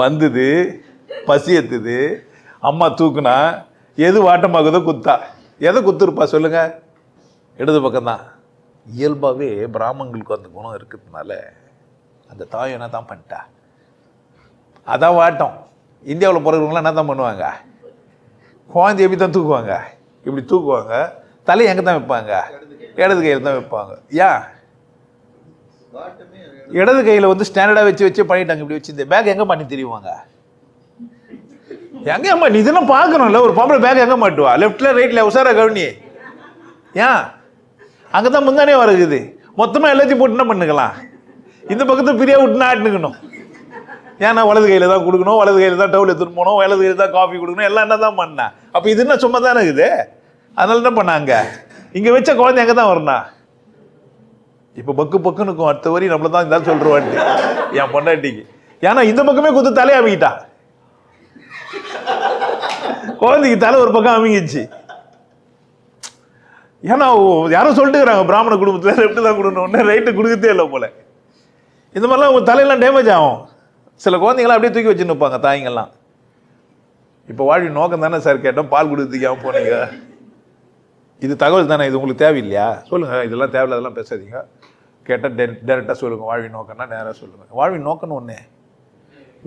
வந்தது பசி எத்துது அம்மா தூக்குனா எது வாட்டமாகுதோ குத்தா. எதை குத்துருப்பா சொல்லுங்கள் இடது பக்கம்தான். இயல்பாகவே பிராமங்களுக்கு அந்த குணம் இருக்கிறதுனால அந்த தாய் என்ன தான் பண்ணிட்டா? அதான் வாட்டம். இந்தியாவில் பிறகுறவங்களாம் என்ன தான் பண்ணுவாங்க? குழந்தை எப்படி தான் தூக்குவாங்க? இப்படி தூக்குவாங்க. தலையை எங்கே தான் வைப்பாங்க? இடது கையில் தான் வைப்பாங்க. ஏன்? இடது கையில் வந்து ஸ்டாண்டர்டாக வச்சு வச்சு பண்ணிட்டாங்க இப்படி வச்சு இந்த பேக் எங்கே பண்ணி தெரியுவாங்க எங்கே அம்மா நீ இதெல்லாம் பார்க்கணும்ல ஒரு பாம்பளை பேக் எங்கே மாட்டுவா லெஃப்டில் ரைட்டில் உஷாராக கவனி. ஏன் அங்கே தான் முந்தானே வருகுது மொத்தமாக எல்லாத்தையும் போட்டு என்ன பண்ணுக்கலாம்? இந்த பக்கத்தை பிரியா விட்டு ஆட்டுக்கணும் ஏன்னா வலது கையில் தான் கொடுக்கணும் வலது கையில் தான் டவுல் எடுத்துகிட்டு போகணும் வலது கையில் தான் காஃபி கொடுக்கணும் எல்லாம் என்ன தான் பண்ணேன் அப்போ இது என்ன சும்மா தானே இருக்குது? அதனால என்ன பண்ணாங்க? இங்கே வச்ச குழந்தை எங்கே தான் வரணும் இப்போ பக்கு பக்குன்னு இருக்கும். அடுத்த வரி நம்மள தான் இருந்தாலும் சொல்லிருவான்ட்டு என் பொண்டாட்டிக்கு. ஏன்னா இந்த பக்கமே குத்து தலையை அமைக்கிட்டா குழந்தைக்கு தலை ஒரு பக்கம் அமைங்கிச்சு ஏன்னா யாரும் சொல்லிட்டுக்கிறாங்க பிராமண குடும்பத்தில் லெஃப்ட் தான் கொடுக்கணும். ஒன்று ரைட்டு கொடுக்கத்தே இல்லை போல. இந்த மாதிரிலாம் உங்கள் தலையெல்லாம் டேமேஜ் ஆகும். சில குழந்தைங்களாம் அப்படியே தூக்கி வச்சுன்னு இருப்பாங்க தாய்ங்கள்லாம். இப்போ வாழ்வி நோக்கம் தானே சார் கேட்டோம் பால் கொடுத்துக்கு ஏன் போனீங்க. இது தகவல் தானே இது உங்களுக்கு தேவையில்லையா? சொல்லுங்கள் இதெல்லாம் தேவையில்ல அதெல்லாம் பேசாதீங்க. கேட்டால் டேரெக்டாக சொல்லுங்கள் வாழ்வின் நோக்கம்னா நேராக சொல்லுங்கள் வாழ்வின் நோக்கம்னு ஒன்று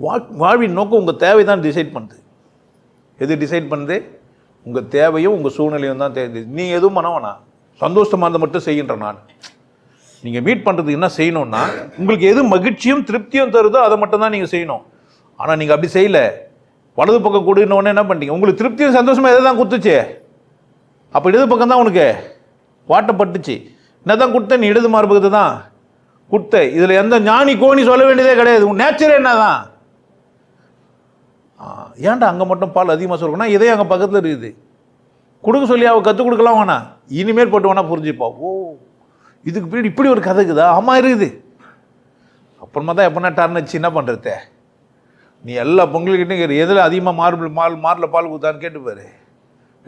வா வாழ்வின் நோக்கம் உங்கள் தேவை தான் டிசைட் பண்ணுது. எது டிசைட் பண்ணுது? உங்கள் தேவையும் உங்கள் சூழ்நிலையும் தான் தேவை நீங்கள் எதுவும் பண்ணவனா சந்தோஷமாக இருந்தால் மட்டும் செய்கின்ற நான் நீங்கள் மீட் பண்ணுறதுக்கு என்ன செய்யணும்னா உங்களுக்கு எது மகிழ்ச்சியும் திருப்தியும் தருதோ அதை மட்டும் தான் நீங்கள் செய்யணும். ஆனால் நீங்கள் அப்படி செய்யல. வலது பக்கம் கொடுன்னு என்ன பண்ணிட்டீங்க உங்களுக்கு திருப்தியும் சந்தோஷமாக எதை தான் குத்துச்சு அப்போ இடது பக்கம் தான் உனக்கு. வாட்டப்பட்டுச்சு. என்ன தான் கொடுத்த நீ இடது மார்புக்கு தான். கொடுத்த இதில் எந்த ஞானி கோணி சொல்ல வேண்டியதே கிடையாது. உன் நேச்சர் என்ன தான்? ஏன்டா அங்கே மட்டும் பால் அதிகமாக சொல்லணும்னா இதே அங்கே பக்கத்தில் இருக்குது. கொடுக்க சொல்லி அவள் கற்றுக் கொடுக்கலாம் வேணாம் இனிமேல் போட்டு வேணா புரிஞ்சுப்பா. ஓ இதுக்கு பின்னாடி இப்படி ஒரு கதை இருக்குதா? ஆமாம் இருக்குது. அப்புறமா தான் எப்போனா டர்ன் வச்சு என்ன பண்ணுறது நீ எல்லா பொங்கல்கிட்டையும் எதில் அதிகமாக மார்பிள் மால் மாரில் பால் கொடுத்தான்னு கேட்டுப்பாரு.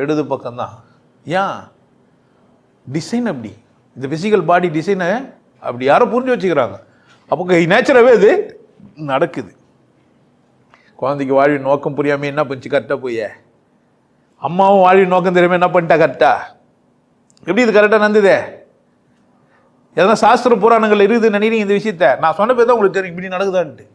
இடது பக்கம்தான். ஏன்? டிசைன் அப்படி. இந்த ஃபிசிக்கல் பாடி டிசைனை அப்படி யாரோ புரிஞ்சு வச்சுக்கிறாங்க. அப்போ நேச்சராகவே அது நடக்குது. குழந்தைக்கு வாழ்வி நோக்கம் புரியாமல் என்ன பண்ணிச்சு கரெக்டாக போய். அம்மாவும் வாழ்வி நோக்கம் தெரியாமல் என்ன பண்ணிட்டா? கரெக்டாக எப்படி இது கரெக்டாக நடந்ததே? எதனா சாஸ்திர புராணங்கள் இருக்குதுன்னு நினைக்கிறீங்க இந்த விஷயத்த? நான் சொன்ன பேர் தான் உங்களுக்கு தெரியும். இப்படி நடக்குதான்ட்டு.